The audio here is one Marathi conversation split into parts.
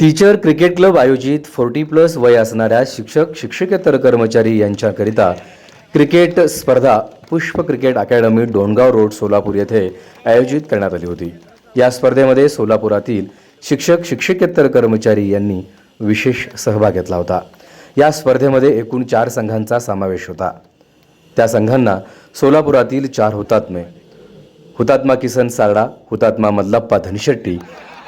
टीचर क्रिकेट क्लब आयोजित फोर्टी प्लस वय असणाऱ्या शिक्षक शिक्षकेतर कर्मचारी यांच्याकरिता क्रिकेट स्पर्धा Pushp cricket academy Dongaon road Solapur येथे आयोजित करण्यात आली होती. या स्पर्धेमध्ये सोलापुरातील शिक्षक शिक्षकेतर कर्मचारी यांनी विशेष सहभाग घेतला होता. या स्पर्धेमध्ये एकूण चार संघांचा समावेश होता. त्या संघांना सोलापुरातील चार हुतात्मे हुतात्मा किसन सारडा हुतात्मा मल्लप्पा धनशेट्टी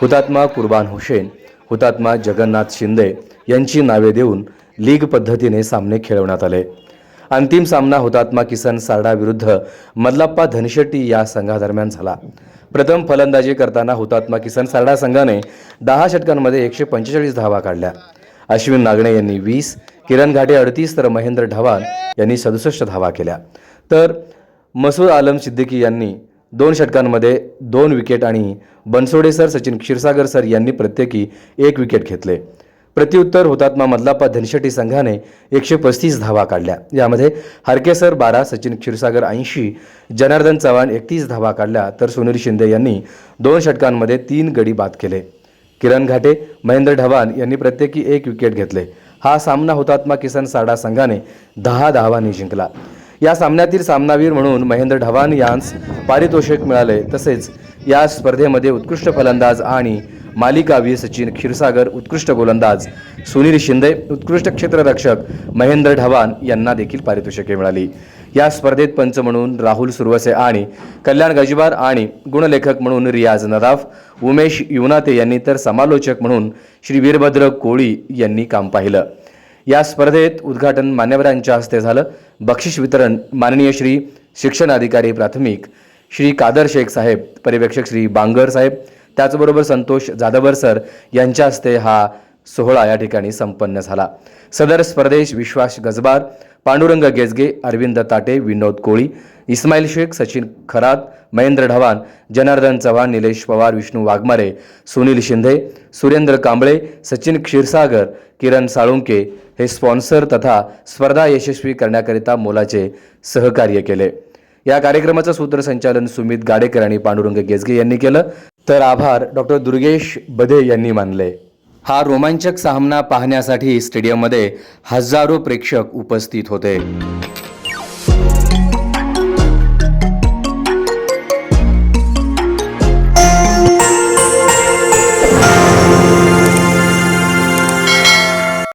हुतात्मा कुर्बान हुसेन हुतात्मा जगन्नाथ शिंदे यांची नावे देऊन लीग पद्धतीने सामने खेळवण्यात आले. अंतिम सामना हुतात्मा किसन सारडा विरुद्ध धनशेट्टी या संघादरम्यान झाला. प्रथम फलंदाजी करताना हुतात्मा किसन सारडा संघाने दहा षटकांमध्ये एकशे पंचेचाळीस धावा काढल्या. अश्विन नागणे यांनी वीस किरण घाटे अडतीस तर महेंद्र ढवाण यांनी सदुसष्ट धावा केल्या. तर मसूद आलम सिद्दीकी यांनी दोन षटकांमध्ये दोन विकेट आणि बनसोडे सर सचिन क्षीरसागर सर यांनी प्रत्येकी एक विकेट घेतले. प्रत्युत्तर हुतात्मा मधलापा धनशेटी संघाने एकशे पस्तीस धावा काढल्या. यामध्ये हरकेसर बारा सचिन क्षीरसागर ऐंशी जनार्दन चव्हाण एकतीस धावा काढल्या तर सुनील शिंदे यांनी दोन षटकांमध्ये तीन गडी बाद केले. किरण घाटे महेंद्र ढवान यांनी प्रत्येकी एक विकेट घेतले. हा सामना हुतात्मा किसन साडा संघाने दहा धावांनी जिंकला. या सामन्यातील सामनावीर म्हणून महेंद्र ढवाण यांस पारितोषिक मिळाले. तसेच या स्पर्धेमध्ये उत्कृष्ट फलंदाज आणि मालिकावीर सचिन क्षीरसागर उत्कृष्ट गोलंदाज सुनील शिंदे उत्कृष्ट क्षेत्ररक्षक महेंद्र ढवाण यांना देखील पारितोषिके मिळाली. या स्पर्धेत पंच म्हणून राहुल सुरवसे आणि कल्याण गजबार आणि गुणलेखक म्हणून रियाज नदाफ उमेश युनाते यांनी तर समालोचक म्हणून श्री वीरभद्र कोळी यांनी काम पाहिलं. या स्पर्धेत उद्घाटन मान्यवरांच्या हस्ते झालं. बक्षीस वितरण माननीय श्री शिक्षण अधिकारी प्राथमिक श्री कादर शेख साहेब पर्यवेक्षक श्री बांगर साहेब त्याचबरोबर संतोष जाधवर सर यांच्या हस्ते हा सोहळा या ठिकाणी संपन्न झाला. सदर स्पर्धेश विश्वास गजबार पांडुरंग गेजगे अरविंद ताटे विनोद कोळी इस्माईल शेख सचिन खरात महेंद्र ढवाण जनार्दन चव्हाण निलेश पवार विष्णू वाघमारे सुनील शिंदे सुरेंद्र कांबळे सचिन क्षीरसागर किरण साळुंके हे स्पॉन्सर तथा स्पर्धा यशस्वी करण्याकरिता मोलाचे सहकार्य केले या कार्यक्रमाचं सूत्रसंचालन सुमित गाडेकर आणि पांडुरंग गेजगे यांनी केलं तर आभार डॉक्टर दुर्गेश बधे यांनी मानले हा रोमांचक सामना पाहण्यासाठी स्टेडियममध्ये हजारो प्रेक्षक उपस्थित होते.